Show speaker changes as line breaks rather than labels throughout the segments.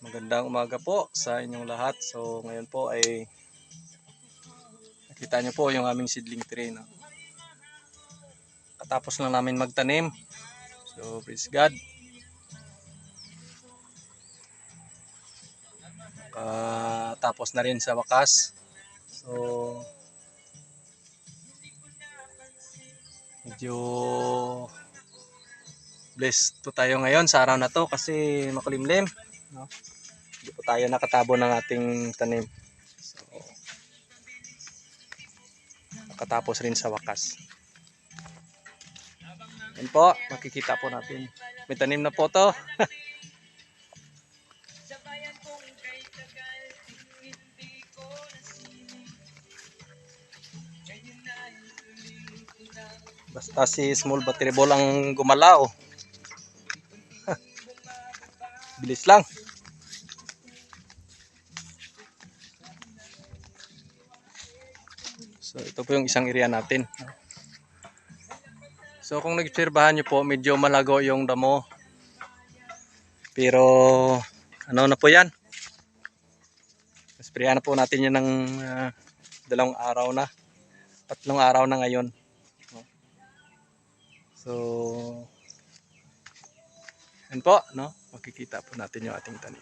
Magandang umaga po sa inyong lahat. So ngayon po ay nakita niyo po yung aming seedling tree. No? Katapos lang namin magtanim. So praise God. Katapos na rin sa wakas. So medyo blessed po tayo ngayon sa araw na to kasi makulimlim. No? Hindi po tayo nakatabo ng ating tanim. So, nakatapos rin sa wakas. Yan po, makikita po natin. May tanim na po to. Basta si small battery ball ang gumalaw. Bilis lang. So ito po yung isang area natin. So kung nagobserbahan nyo po, medyo malago yung damo. Pero ano na po yan? Sprayan na po natin yan ng ah, dalawang araw na. Tatlong araw na ngayon. So yan po, no? Makikita po natin yung ating tanim.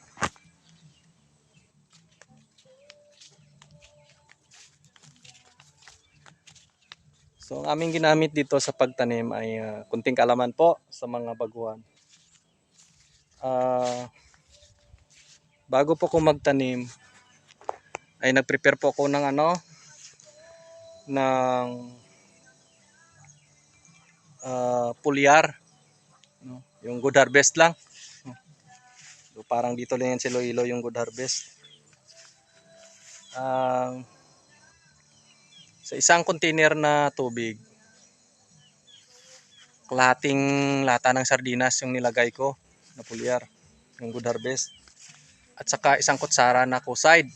So ang aming ginamit dito sa pagtanim ay ah, kunting kalaman po sa mga baguhan. Ah, bago po ko magtanim ay nag-prepare po ako ng ano ng ah, pulyar no? yung good harvest lang so, parang dito lang yan si Iloilo yung good harvest Ah, sa isang container na tubig kalahating lata ng sardinas yung nilagay ko na pulyar yung good harvest. At saka isang kutsara na kuside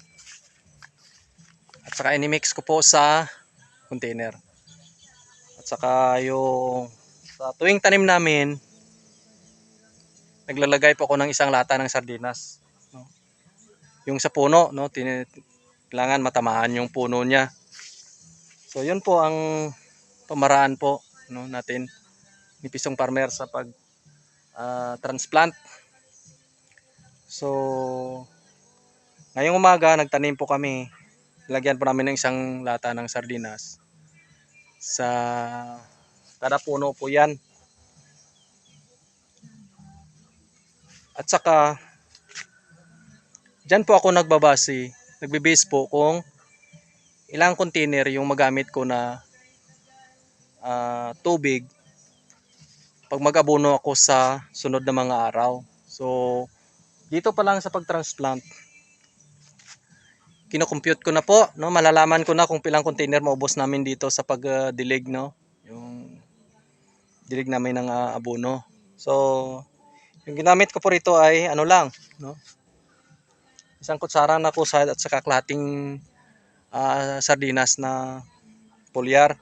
at saka inimix ko po sa container. At saka yung sa tuwing tanim namin naglalagay po ako ng isang lata ng sardinas no? yung sa puno no? Kailangan matamaan yung puno niya So yun po ang pamaraan po no natin ni Pisong Farmer sa pag ah, transplant. So ngayong umaga nagtanim po kami. Lagyan po namin ng isang lata ng sardinas. Sa kada puno po 'yan. At saka Diyan po ako nagbabase, nagbe-base po kung ilang container yung magamit ko na ah, tubig pag mag-abono ako sa sunod na mga araw. So, dito pa lang sa pag-transplant, kino-compute ko na po, no? Malalaman ko na kung pilang container maubos namin dito sa pag-dilig, no? Yung dilig namin ng ah, abono. So, yung ginamit ko po rito ay ano lang, no? Isang kutsara na kusad at saka kalahating ah, sardinas na pulyar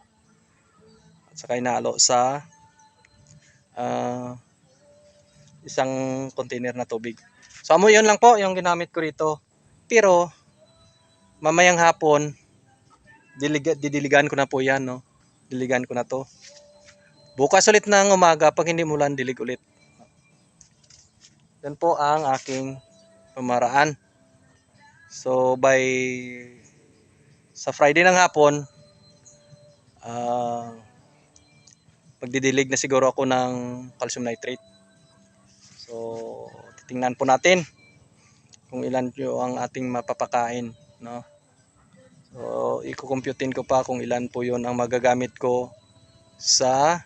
at saka inalo sa ah, isang container na tubig. So amo yun lang po yung ginamit ko rito. Pero mamayang hapon dilig didiligan ko na po yan no. Diligan ko na to. Bukas ulit ng umaga pag hindi mulan dilig ulit. Yan po ang aking pamaraan. So by sa Friday ng hapon, ah magdidilig na siguro ako ng calcium nitrate. So, titingnan po natin kung ilan po ang ating mapapakain, no? So, iko-computein ko pa kung ilan po 'yon ang magagamit ko sa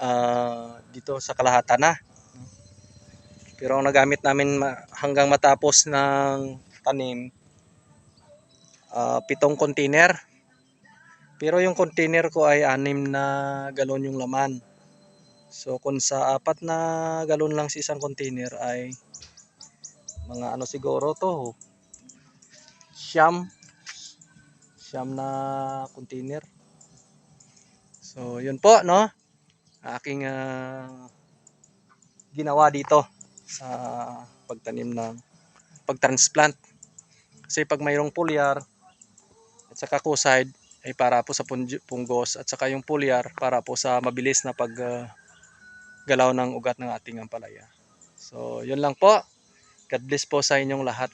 ah, dito sa kalahatan na. Pero ang nagamit namin hanggang matapos ng tanim ah, pitong container. Pero yung container ko ay anim na galon yung laman. So kung sa apat na galon lang sa isang container ay mga ano siguro to siyam siyam na container. So yun po no. Aking ah, ginawa dito. sa pagtanim ng pagtransplant. Kasi pag mayroong pulyar at saka kuside ay para po sa punggos at saka yung pulyar para po sa mabilis na pag ah, galaw ng ugat ng ating ampalaya. So, yun lang po. God bless po sa inyong lahat.